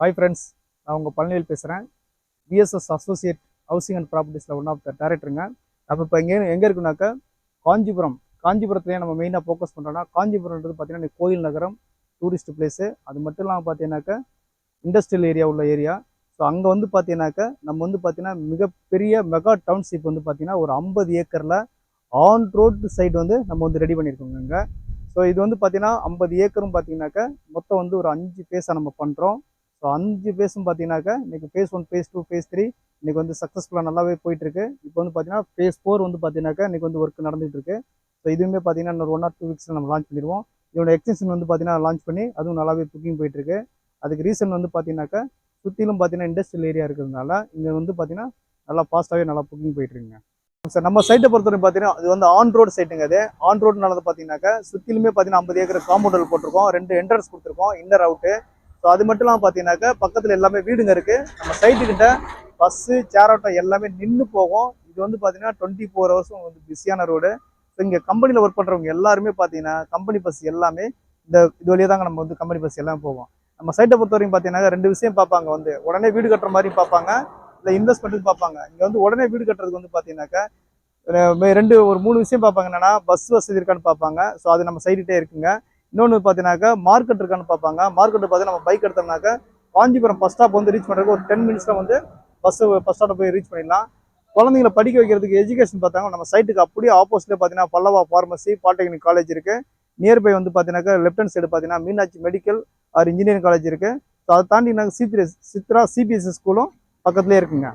Hi friends நான் உங்கள் பழனியில் பேசுகிறேன் பிஎஸ்எஸ் அசோசியேட் ஹவுசிங் அண்ட் ப்ராப்பர்ட்டிஸில் ஒன் ஆஃப் த டேரக்டருங்க நம்ம இப்போ எங்கே எங்கே இருக்குனாக்கா காஞ்சிபுரம். காஞ்சிபுரத்துலேயே நம்ம மெயினாக ஃபோக்கஸ் பண்ணுறோன்னா காஞ்சிபுரம்ன்றது பார்த்தீங்கன்னா கோயில் நகரம் டூரிஸ்ட் பிளேஸு அது மட்டும் இல்லாமல் பார்த்தீங்கன்னாக்கா இண்டஸ்ட்ரியல் ஏரியா உள்ள ஏரியா ஸோ அங்கே வந்து பார்த்தீங்கன்னாக்கா நம்ம வந்து பார்த்தீங்கன்னா மிகப்பெரிய மெகா டவுன்ஷிப் வந்து பார்த்தீங்கன்னா ஒரு ஐம்பது ஏக்கரில் ஆன் ரோடு சைடு வந்து நம்ம வந்து ரெடி பண்ணியிருக்கோங்க இங்கே. ஸோ இது வந்து பார்த்தீங்கன்னா ஐம்பது ஏக்கரும் பார்த்தீங்கன்னாக்கா மொத்தம் வந்து ஒரு அஞ்சு பேஸாக நம்ம பண்ணுறோம் ஸோ அஞ்சு ஃபேஸும் பார்த்தீங்கன்னாக்கா இன்னைக்கு phase one phase two phase three இன்னைக்கு வந்து சக்ஸஸ்ஃபுல்லாக நல்லாவே போயிட்டுருக்கு. இப்போ வந்து பார்த்தீங்கன்னா ஃபேஸ் ஃபோர் வந்து பார்த்தீங்கன்னாக்கா இன்றைக்கி வந்து ஒர்க் நடந்துட்டு ஸோ இதுவுமே பார்த்தீங்கன்னா இன்னொரு ஒன் ஆர் டூ வீக்ஸில் நம்ம லான்ச் பண்ணிடுவோம். இதோட எக்ஸ்டென்ஷன் வந்து பார்த்தீங்கன்னா லான்ச் பண்ணி அதுவும் நல்லாவே புக்கிங் போயிட்டுருக்கு. அதுக்கு ரீசன் வந்து பார்த்தீங்கன்னாக்கா சுற்றிலும் பார்த்தீங்கன்னா இண்டஸ்ட்ரியல் ஏரியா இருக்கிறதுனால இங்கே வந்து பார்த்தீங்கன்னா நல்லா ஃபாஸ்ட்டாகவே நல்லா புக்கிங் போயிட்டுருக்குங்க. சார் நம்ம சைட்டை பொறுத்தவரை பார்த்தீங்கன்னா இது வந்து ஆன் ரோடு சைட்டுங்க அது. ஆன் ரோடுனால பார்த்தீங்கன்னாக்கா சுற்றிலுமே பார்த்தீங்கன்னா ஐம்பது ஏக்கர் காம்பவுண்டல் போட்டிருக்கோம். ரெண்டு என்ட்ரன்ஸ் கொடுத்துருக்கோம். இன்னர் அவுட்டு ஸோ அது மட்டும் இல்லாமல் பார்த்தீங்கன்னாக்கா பக்கத்தில் எல்லாமே வீடுங்க இருக்குது நம்ம சைட்டுக்கிட்ட பஸ்ஸு சேரோட்டம் எல்லாமே நின்று போகும். இது வந்து பார்த்தீங்கன்னா டுவெண்ட்டி ஃபோர் ஹவர்ஸும் வந்து பிஸியான ரோடு ஸோ இங்கே கம்பெனியில் ஒர்க் பண்ணுறவங்க எல்லாருமே பார்த்தீங்கன்னா கம்பெனி பஸ் எல்லாமே இந்த இது வழியாக தாங்க நம்ம வந்து கம்பெனி பஸ் எல்லாம் போவோம். நம்ம சைட்டை பொறுத்த வரைக்கும் பார்த்தீங்கன்னா ரெண்டு விஷயம் பார்ப்பாங்க. வந்து உடனே வீடு கட்டுற மாதிரி பார்ப்பாங்க. இல்லை இன்வெஸ்ட்மெண்ட்டுக்கு பார்ப்பாங்க. இங்கே வந்து உடனே வீடு கட்டுறதுக்கு வந்து பார்த்தீங்கன்னாக்கா ரெண்டு ஒரு மூணு விஷயம் பார்ப்பாங்க. என்னன்னா பஸ் வசதி இருக்கான்னு பார்ப்பாங்க. ஸோ அது நம்ம சைடுகிட்டே இருக்குங்க. இன்னொன்று பார்த்தீங்கன்னாக்கா மார்க்கெட் இருக்கான்னு பார்ப்பாங்க. மார்க்கெட் பார்த்தீங்கன்னா நம்ம பைக் எடுத்தோம்னாக்கா காஞ்சிபுரம் பஸ் ஸ்டாப் வந்து ரீச் பண்ணுறதுக்கு ஒரு டென் மினிட்ஸில் வந்து பஸ்ஸு பஸ் ஸ்டாப்பை போய் ரீச் பண்ணிடலாம். குழந்தைங்களை படிக்க வைக்கிறதுக்கு எஜுகேஷன் பார்த்தாங்க நம்ம சைட்டுக்கு அப்படியே ஆப்போசிட்ல பார்த்தீங்கன்னா பல்லவா ஃபார்மசி பாலிடெக்னிக் காலேஜ் இருக்கு. நியர்பை வந்து பார்த்தீங்கன்னாக்கா லெஃப்ட் ஹேண்ட் சைடு பார்த்தீங்கன்னா Meenakshi medical or engineering college இருக்கு. ஸோ அதை தாண்டி நாங்கள் சித்ரா சித்ரா சிபிஎஸ்சி ஸ்கூலும் பக்கத்துலேயே இருக்குங்க.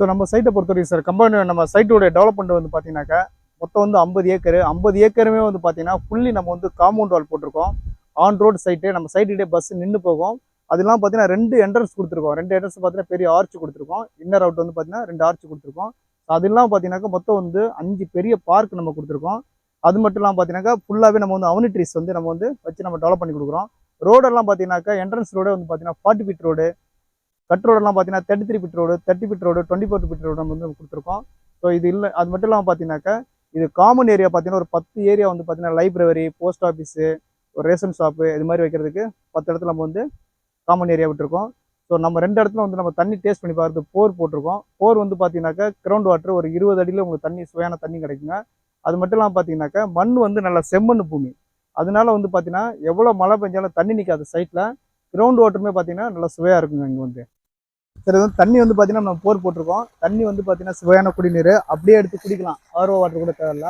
ஸோ நம்ம சைட்டை பொறுத்தவரைக்கும் சார் கம்பெனி நம்ம சைட்டோட டெவலப்மெண்ட் வந்து பார்த்தீங்கன்னாக்கா மொத்தம் வந்து ஐம்பது ஏக்கரு. ஐம்பது ஏக்கருமே வந்து பார்த்தீங்கன்னா ஃபுல்லி நம்ம வந்து காம்பவுண்ட் வால் போட்டிருக்கோம். ஆன் ரோடு சைட்டு நம்ம சைட்டுக்கிட்டே பஸ் நின்று போகும். அதெல்லாம் பார்த்தீங்கன்னா ரெண்டு என்ட்ரன்ஸ் கொடுத்துருக்கோம். ரெண்டு என்ட்ரன்ஸ் பார்த்தீங்கன்னா பெரிய ஆர்ச் கொடுத்துருக்கோம். இன்னர் அவுட் வந்து பார்த்தீங்கன்னா ரெண்டு ஆர்ச் கொடுத்துருக்கோம். ஸோ அதெல்லாம் பார்த்தீங்கன்னாக்கா மொத்தம் வந்து அஞ்சு பெரிய பார்க் நம்ம கொடுத்துருக்கோம். அது மட்டும் இல்லாமல் பார்த்தீங்கன்னாக்கா ஃபுல்லாகவே நம்ம வந்து அவனிட்ரிஸ் வந்து நம்ம வந்து வச்சு நம்ம டெவலப் பண்ணி கொடுக்குறோம். ரோடெல்லாம் பார்த்தீங்கன்னாக்கா என்ட்ரன்ஸ் ரோடே வந்து பார்த்தீங்கன்னா ஃபார்ட்டி ஃபீட் ரோடு கட் ரோடெல்லாம் பார்த்தீங்கன்னா thirty three feet road thirty feet road twenty four feet road நம்ம வந்து கொடுத்துருக்கோம். ஸோ இது இல்லை அது மட்டும் இல்லாமல் பார்த்தீங்கன்னாக்கா இது காமன் ஏரியா பார்த்தீங்கன்னா ஒரு பத்து ஏரியா வந்து பார்த்தீங்கன்னா லைப்ரரி போஸ்ட் ஆஃபீஸு ஒரு ரேஷன் ஷாப்பு இது மாதிரி வைக்கிறதுக்கு பத்து இடத்துல நம்ம வந்து காமன் ஏரியா விட்டுருக்கோம். ஸோ நம்ம ரெண்டு இடத்துல வந்து நம்ம தண்ணி டேஸ்ட் பண்ணி பார்த்து போர் போட்டிருக்கோம். போர் வந்து பார்த்தீங்கன்னாக்கா கிரவுண்ட் வாட்டர் ஒரு இருபது அடியில் உங்களுக்கு தண்ணி சுவையான தண்ணி கிடைக்குங்க. அது மட்டும் இல்லாமல் பார்த்தீங்கன்னாக்கா மண் வந்து நல்லா செம்மண் பூமி. அதனால வந்து பார்த்தீங்கன்னா எவ்வளோ மழை பெஞ்சாலும் தண்ணி நிற்காத சைட்டில் கிரவுண்ட் வாட்டருமே பார்த்தீங்கன்னா நல்லா சுவையாக இருக்குங்க இங்கே வந்து. சரி வந்து தண்ணி வந்து பார்த்தீங்கன்னா நம்ம போர் போட்டிருக்கோம். தண்ணி வந்து பார்த்தீங்கன்னா சுவையான குடிநீர். அப்படியே எடுத்து குடிக்கலாம். ஆர்ஓ வாட்டர் கூட தேவையில்ல.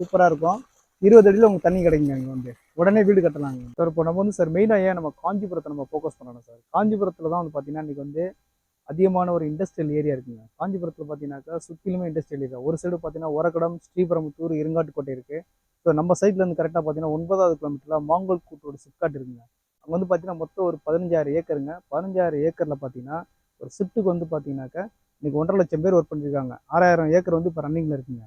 சூப்பராக இருக்கும். இருபது அடியில் உங்களுக்கு தண்ணி கிடைக்குங்க இங்கே வந்து. உடனே வீடு கட்டலாங்க. சார் இப்போ நம்ம வந்து சார் மெயினாக ஏன் நம்ம காஞ்சிபுரத்தை நம்ம ஃபோக்கஸ் பண்ணணும் சார்? காஞ்சிபுரத்தில் தான் வந்து பார்த்தீங்கன்னா இன்றைக்கி வந்து அதிகமான ஒரு இண்டஸ்ட்ரியல் ஏரியா இருக்குங்க. காஞ்சிபுரத்தில் பார்த்தீங்கன்னாக்கா சுற்றிலுமே இண்டஸ்ட்ரியல் ஏரியா ஒரு சைடு பார்த்தீங்கன்னா உரக்கடம் ஸ்ரீபெரும்புத்தூர் இருங்காட்டுக்கோட்டை இருக்குது ஸோ நம்ம சைட்லேருந்து கரெக்டாக பார்த்தீங்கன்னா ஒன்பதாவது கிலோமீட்டரில் மாங்கோல் கூட்டோட சிப்காட் இருக்குங்க. அங்கே வந்து பார்த்தீங்கன்னா மொத்தம் ஒரு பதினஞ்சாயிரம் ஏக்கருங்க. பதினஞ்சாயிரம் ஏக்கரில் பார்த்தீங்கன்னா ஒரு ஷிஃப்ட்டுக்கு வந்து பார்த்தீங்கன்னாக்கா இன்றைக்கி ஒன்றரை லட்சம் பேர் ஒர்க் பண்ணியிருக்காங்க ஆறாயிரம் ஏக்கர் வந்து இப்போ ரன்னிங்கில் இருக்குங்க.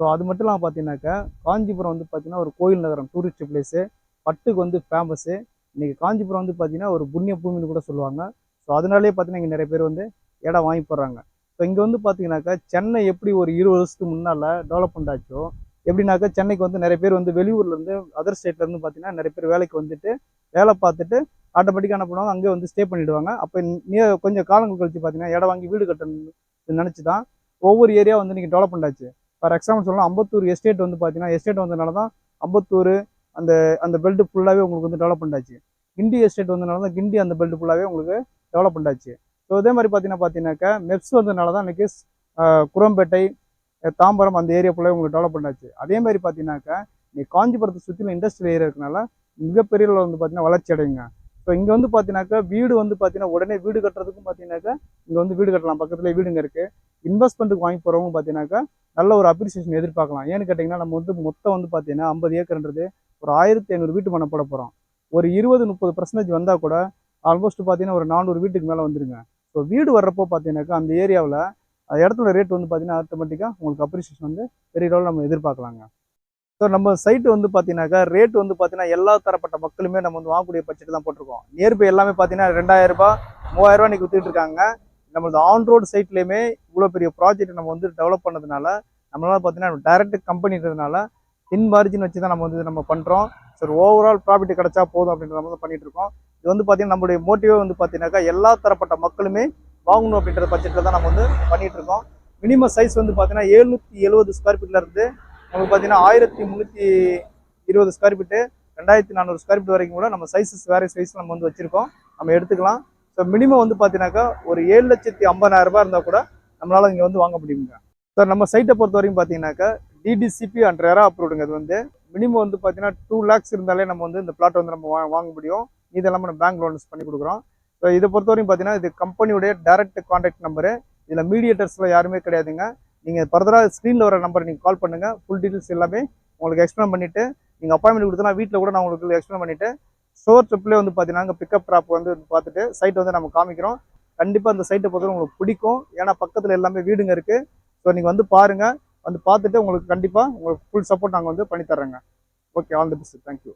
ஸோ அது மட்டும் இல்லாமல் பார்த்தீங்கன்னாக்கா காஞ்சிபுரம் வந்து பார்த்தீங்கன்னா ஒரு கோயில் நகரம் டூரிஸ்ட் பிளேஸு பட்டுக்கு வந்து ஃபேமஸ்ஸு இன்றைக்கி காஞ்சிபுரம் வந்து பார்த்தீங்கன்னா ஒரு புண்ணிய பூமின்னு கூட சொல்லுவாங்க. ஸோ அதனாலே பார்த்தீங்கன்னா இங்கே நிறைய பேர் வந்து இடம் வாங்கி போடுறாங்க ஸோ இங்கே வந்து பார்த்தீங்கன்னாக்கா சென்னை எப்படி ஒரு இருபது வருஷத்துக்கு முன்னால் டெவலப்மெண்ட் ஆச்சோ எப்படின்னாக்கா சென்னைக்கு வந்து நிறைய பேர் வந்து வெளியூர்லேருந்து அதர் ஸ்டேட்லேருந்து பார்த்தீங்கன்னா நிறைய பேர் வேலைக்கு வந்துட்டு வேலை பார்த்துட்டு ஆட்டோமேட்டிக்காக என்ன பண்ணுவாங்க? அங்கே வந்து ஸ்டே பண்ணிடுவாங்க. அப்போ நீ கொஞ்சம் காலங்கள் கழிச்சு பார்த்தீங்கன்னா இடம் வாங்கி வீடு கட்டணும்னு நினச்சி தான் ஒவ்வொரு ஏரியா வந்து நீங்கள் டெவலப் பண்ணாச்சு. ஃபார் எக்ஸாம்பிள் சொல்லலாம் அம்பத்தூர் எஸ்டேட் வந்து பார்த்தீங்கன்னா எஸ்டேட் வந்ததுனால தான் அம்பத்தூர் அந்த அந்த பெல்ட் ஃபுல்லாகவே உங்களுக்கு வந்து டெவலப் பண்ணாச்சு. கிண்டி எஸ்டேட் வந்ததுனால தான் கிண்டி அந்த பெல்ட் ஃபுல்லாகவே உங்களுக்கு டெவலப் ஆச்சு ஸோ அதே மாதிரி பார்த்தீங்கன்னா பார்த்தீங்கன்னாக்கா மெப்ஸ் வந்ததுனால தான் இன்றைக்கி குரம்பேட்டை தாம்பரம் அந்த ஏரியா ஃபுல்லாக உங்களுக்கு டெவலப் பண்ணாச்சு. அதே மாதிரி பார்த்தீங்கன்னாக்கா நீ காஞ்சிபுரத்தை சுற்றிலும் இண்டஸ்ட்ரியல் ஏரியா இருக்கனால மிகப்பெரிய அளவில் வந்து பார்த்தீங்கன்னா வளர்ச்சி அடையுங்க. ஸோ இங்கே வந்து பார்த்தீங்கன்னாக்கா வீடு வந்து பார்த்தீங்கன்னா உடனே வீடு கட்டுறதுக்கும் பார்த்தீங்கன்னாக்கா இங்கே வந்து வீடு கட்டலாம். பக்கத்துல வீடுங்க இருக்குது இன்வெஸ்ட்மெண்ட்டுக்கு வாங்கி போகிறவங்க பார்த்தீங்கன்னாக்கா நல்ல ஒரு அப்ரிசியேஷன் எதிர்பார்க்கலாம். ஏன்னு கேட்டிங்கன்னா நம்ம வந்து மொத்தம் வந்து பார்த்தீங்கன்னா ஐம்பது ஏக்கர்ன்றது ஒரு ஆயிரத்தி ஐநூறு வீட்டு மனை போட போகிறோம் ஒரு இருபது முப்பது பர்சன்டேஜ் வந்தால் கூட ஆல்மோஸ்ட் பார்த்தீங்கன்னா ஒரு நானூறு வீட்டுக்கு மேலே வந்துருங்க. ஸோ வீடு வர்றப்போ பார்த்தீங்கன்னாக்கா அந்த ஏரியாவில் அந்த இடத்துல ரேட் வந்து பார்த்தீங்கன்னா ஆட்டோமேட்டிக்காக உங்களுக்கு அப்ரிசியேஷன் வந்து பெரிய அளவில் நம்ம எதிர்பார்க்கலாங்க. ஸோ நம்ம சைட்டு வந்து பார்த்தீங்கன்னாக்கா ரேட் வந்து பார்த்தீங்கன்னா எல்லா தரப்பட்ட மக்களுமே நம்ம வந்து வாங்கக்கூடிய பட்ஜெட் தான் போட்டிருக்கோம். நியர்பை எல்லாமே பார்த்தீங்கன்னா ரெண்டாயிரம் மூவாயிரரூபா மூவாயிரம் ரூபாய் வித்துட்டு இருக்காங்க. நம்மளது ஆன் ரோடு சைட்லேயுமே இவ்வளோ பெரிய ப்ராஜெக்ட் நம்ம வந்து டெவலப் பண்ணதுனால நம்மளால் பார்த்தீங்கன்னா டைரக்ட் கம்பெனின்றதுனால தின் மார்ஜின் வச்சு தான் நம்ம வந்து நம்ம பண்ணுறோம் சார் ஓவரால் ப்ராஃபிட் கிடைச்சா போதும் அப்படின்ற மாதிரி வந்து பண்ணிட்டு இருக்கோம். இது வந்து பார்த்தீங்கன்னா நம்மளுடைய மோட்டிவே வந்து பார்த்தீங்கன்னாக்கா எல்லா தரப்பட்ட மக்களுமே வாங்கணும் அப்படின்ற பட்ஜெட்டில் தான் நம்ம வந்து பண்ணிகிட்ருக்கோம் இருக்கோம். மினிமம் சைஸ் வந்து பார்த்தீங்கன்னா எழுநூற்றி எழுபது ஸ்கொயர் ஃபீட்டில் இருந்து நமக்கு பார்த்தீங்கன்னா ஆயிரத்தி முந்நூற்றி இருபது ஸ்கொயர் ஃபீட்டு ரெண்டாயிரத்தி நானூறு ஸ்கொயர் ஃபீட் வரைக்கும் கூட நம்ம சைஸஸ் வேறு சைஸ் நம்ம வந்து வச்சுருக்கோம். நம்ம எடுத்துக்கலாம். ஸோ மினிமம் வந்து பார்த்தீங்கன்னாக்கா ஒரு ஏழு லட்சத்தி ஐம்பதாயிரரூபா இருந்தால் கூட நம்மளால் இங்கே வந்து வாங்க முடியுங்க. சார் நம்ம சைட்டை பொறுத்த வரைக்கும் பார்த்தீங்கன்னாக்கா டிடிசிபி அண்ட் ரேரா அப்ரூவ்டுங்க அது வந்து. மினிமம் வந்து பார்த்தீங்கன்னா டூ லேக்ஸ் இருந்தாலே நம்ம வந்து இந்த பிளாட் வந்து நம்ம வா- வாங்க முடியும். இதெல்லாம் நம்ம பேங்க் லோன்ஸ் பண்ணி கொடுக்குறோம். ஸோ இதை பொறுத்த வரைக்கும் பார்த்தீங்கன்னா இது கம்பெனியுடைய டைரக்ட் கான்டாக்ட் நம்பரு இதில் மீடியேட்டர்ஸ்லாம் யாருமே கிடையாதுங்க. நீங்கள் ஃபர்தராக ஸ்க்ரீனில் வர நம்பர் நீங்கள் கால் பண்ணுங்கள் ஃபுல் டீட்டெயில்ஸ் எல்லாமே உங்களுக்கு எக்ஸ்பிளைன் பண்ணிவிட்டு நீங்கள் அப்பாயின்மெண்ட் கொடுத்தனா வீட்டில் கூட நான் உங்களுக்கு எக்ஸ்பிளைன் பண்ணிவிட்டு ஸ்டோர் ட்ரிப்லேயே வந்து பார்த்தீங்கன்னா பிக்கப் ட்ராப் வந்து பார்த்துட்டு சைட் வந்து நம்ம காமிக்கிறோம். கண்டிப்பாக அந்த சைட்டை பொறுத்தவரை உங்களுக்கு பிடிக்கும். ஏன்னா பக்கத்தில் எல்லாமே வீடுங்க இருக்குது ஸோ நீங்கள் வந்து பாருங்கள் வந்து பார்த்துட்டு உங்களுக்கு கண்டிப்பாக உங்களுக்கு ஃபுல் சப்போர்ட் நாங்கள் வந்து பண்ணி okay all the best thank you